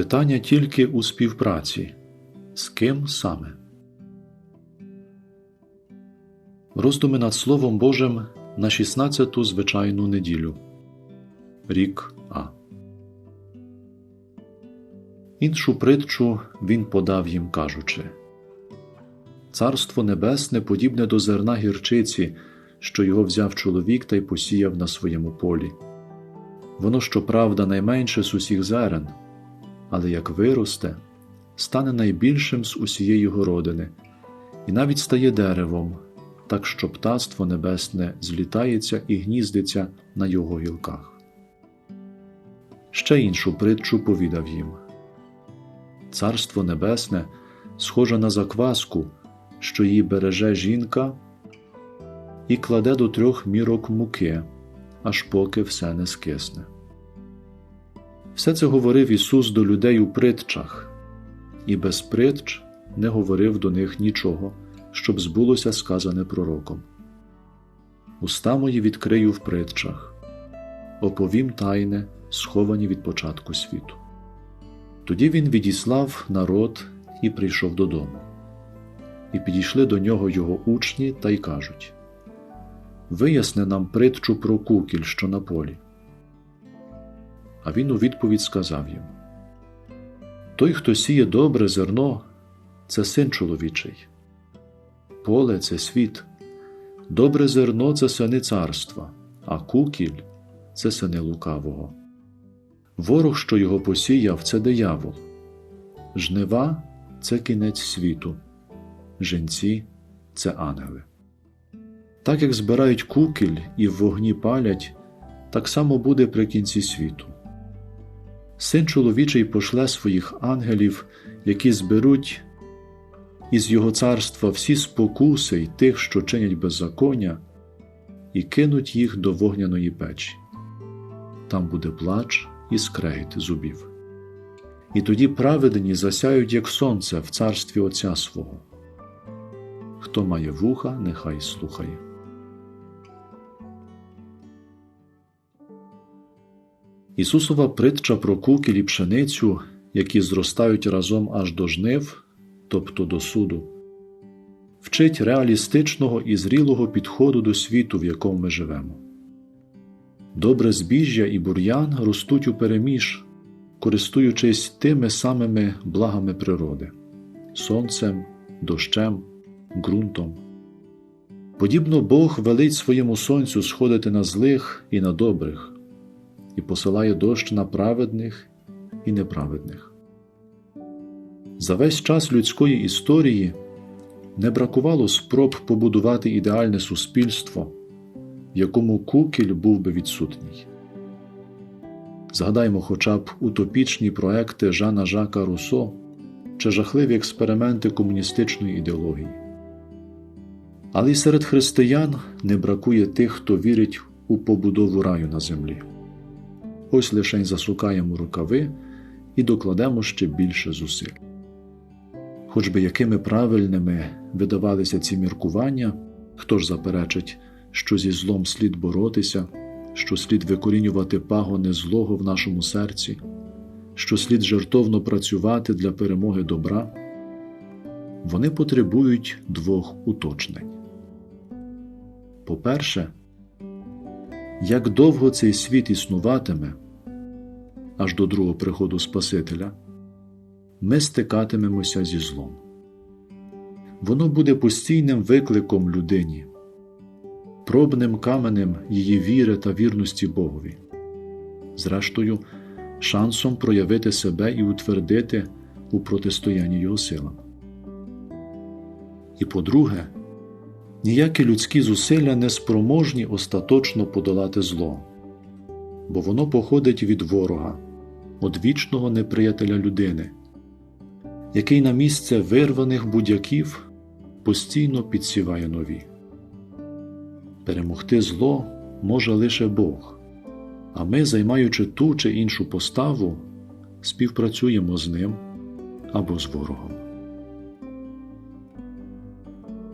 Питання тільки у співпраці. З ким саме? Роздуми над Словом Божим на 16-ту звичайну неділю. Рік А. Іншу притчу він подав їм, кажучи Царство Небесне подібне до зерна гірчиці, що його взяв чоловік та й посіяв на своєму полі. Воно, щоправда, найменше з усіх зерен, але як виросте, стане найбільшим з усієї городини, і навіть стає деревом, так що птаство небесне злітається і гніздиться на його гілках. Ще іншу притчу повідав їм Царство Небесне схоже на закваску, що її береже жінка і кладе до трьох мірок муки, аж поки все не скисне. Все це говорив Ісус до людей у притчах, і без притч не говорив до них нічого, щоб збулося сказане пророком. Уста мої відкрию в притчах, оповім тайне, сховані від початку світу. Тоді він відіслав народ і прийшов додому. І підійшли до нього його учні та й кажуть Виясни нам притчу про кукіль, що на полі. А він у відповідь сказав їм Той, хто сіє добре зерно, це син чоловічий, поле це світ, добре зерно це сини царства, а кукіль це сини лукавого. Ворог, що його посіяв, це диявол, жнива це кінець світу, женці це ангели. Так як збирають кукіль і в вогні палять, так само буде при кінці світу. Син чоловічий пошле своїх ангелів, які зберуть із його царства всі спокуси й тих, що чинять беззаконня, і кинуть їх до вогняної печі. Там буде плач і скрегіт зубів. І тоді праведні засяють, як сонце, в царстві Отця свого. Хто має вуха, нехай слухає. Ісусова притча про кукіль і пшеницю, які зростають разом аж до жнив, тобто до суду, вчить реалістичного і зрілого підходу до світу, в якому ми живемо. Добре збіжжя і бур'ян ростуть у переміж, користуючись тими самими благами природи сонцем, дощем, ґрунтом. Подібно Бог велить своєму сонцю сходити на злих і на добрих, і посилає дощ на праведних і неправедних. За весь час людської історії не бракувало спроб побудувати ідеальне суспільство, в якому кукіль був би відсутній. Згадаймо хоча б утопічні проекти Жана Жака Руссо чи жахливі експерименти комуністичної ідеології. Але й серед християн не бракує тих, хто вірить у побудову раю на землі. Ось лишень засукаємо рукави і докладемо ще більше зусиль. Хоч би якими правильними видавалися ці міркування, хто ж заперечить, що зі злом слід боротися, що слід викорінювати пагони злого в нашому серці, що слід жертовно працювати для перемоги добра, вони потребують двох уточнень. По-перше, як довго цей світ існуватиме аж до другого приходу Спасителя, ми стикатимемося зі злом. Воно буде постійним викликом людині, пробним каменем її віри та вірності Богові, зрештою, шансом проявити себе і утвердити у протистоянні його силам. І по-друге, ніякі людські зусилля не спроможні остаточно подолати зло, бо воно походить від ворога, від вічного неприятеля людини, який на місце вирваних будяків постійно підсіває нові. Перемогти зло може лише Бог, а ми, займаючи ту чи іншу поставу, співпрацюємо з ним або з ворогом.